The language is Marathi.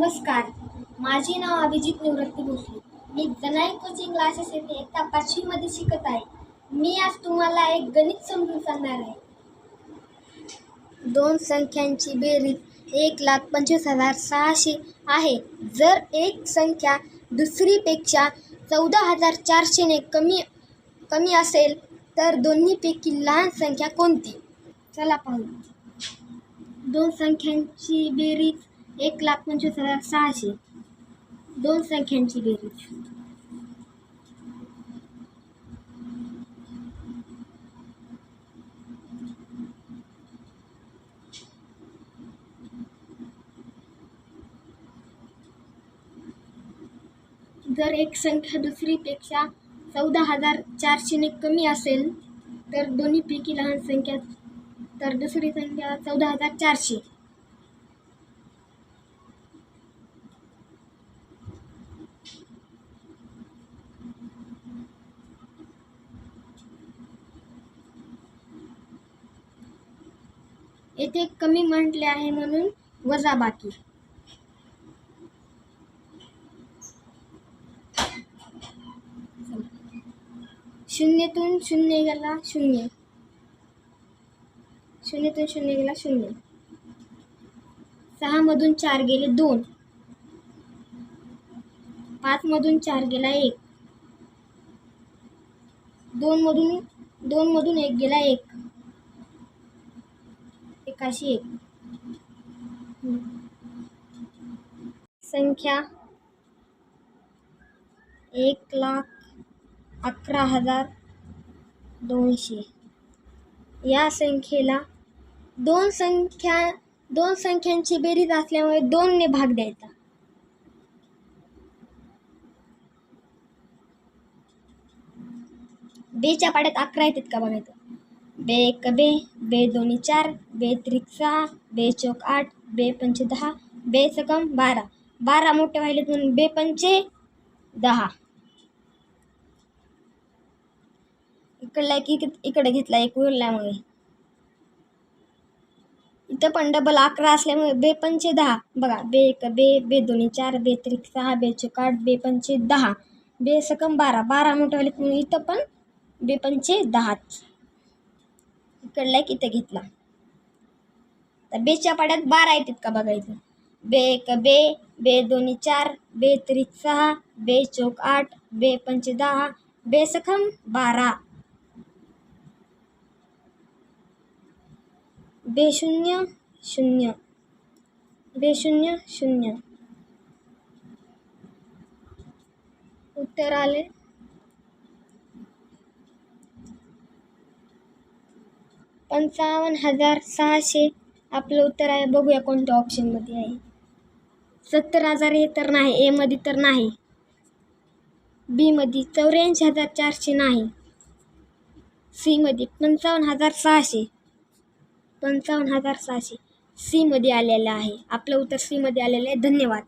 नमस्कार. माझे नाव अभिजित निवृत्ती भोसले. मी जनाई कोचिंग क्लासेस येथे इयत्ता पाचवीमध्ये शिकत आहे. मी आज तुम्हाला एक गणित समजून सांगणार आहे. दोन संख्यांची बेरीज एक लाख पंचवीस हजार सहाशे आहे. जर एक संख्या दुसरीपेक्षा चौदा हजार चारशेने कमी कमी असेल तर दोन्हीपैकी लहान संख्या कोणती? चला पाहू. दोन संख्यांची बेरीज एक लाख पंचवीस हजार सहाशे. दोन संख्यांची बेरीज. जर एक संख्या दुसरीपेक्षा चौदा हजार चारशेने कमी असेल तर दोन्हीपैकी लहान संख्या तर दुसरी संख्या चौदा हजार चारशे. येथे कमी म्हटले आहे म्हणून वजा बाकी. शून्यातून शून्य गेला शून्य. शून्यतून शून्य गेला शून्य. सहामधून चार गेले दोन. पाचमधून चार गेला एक. दोनमधून दोनमधून एक गेला एक. नकाशी एक. संख्या एक लाख अकरा हजार दोनशे. या संख्येला दोन संख्या दोन संख्यांची बेरीज असल्यामुळे दोनने भाग द्यायचा. बेच्या पाड्यात अकरा येतात का बघायचं बे एक बे बे दोन्ही चार बे त्रिक सहा बे चौक आठ बे पंचे दहा बे सकम बारा. बारा मोठे व्हायलेत म्हणून बे पंचे दहा. इकडला एक इक इकडे घेतला एक उरल्यामुळे. इथं पण डबल अकरा असल्यामुळे बे पंचे दहा. बघा बे एक बे बे दोन्ही चार बे त्रिक सहा बे चौक आठ बे पंचे दहा. बे सकम बारा. बारा मोठे व्हायले इथं पण बे पंचे दहाच. इकडला एक इथं घेतला. तर बेच्या पाड्यात बारा येतात का बघायचं बे एक बे बे दोन्ही चार बे त्रिक सहा बे चौक आठ बे पंच दहा बे सखम बारा. बे शून्य शून्य. बे शून्य शून्य. उत्तर आले. पंचावन्न हजार सहाशे. आपलं उत्तर आहे बघूया कोणत्या ऑप्शनमध्ये आहे. सत्तर हजार हे तर नाही एमध्ये तर नाही. बीमध्ये चौऱ्याऐंशी हजार चारशे नाही. सीमध्ये पंचावन्न हजार सहाशे. पंचावन्न हजार सहाशे. सीमध्ये आलेलं आहे. आपलं उत्तर सीमध्ये आलेलं आहे. धन्यवाद.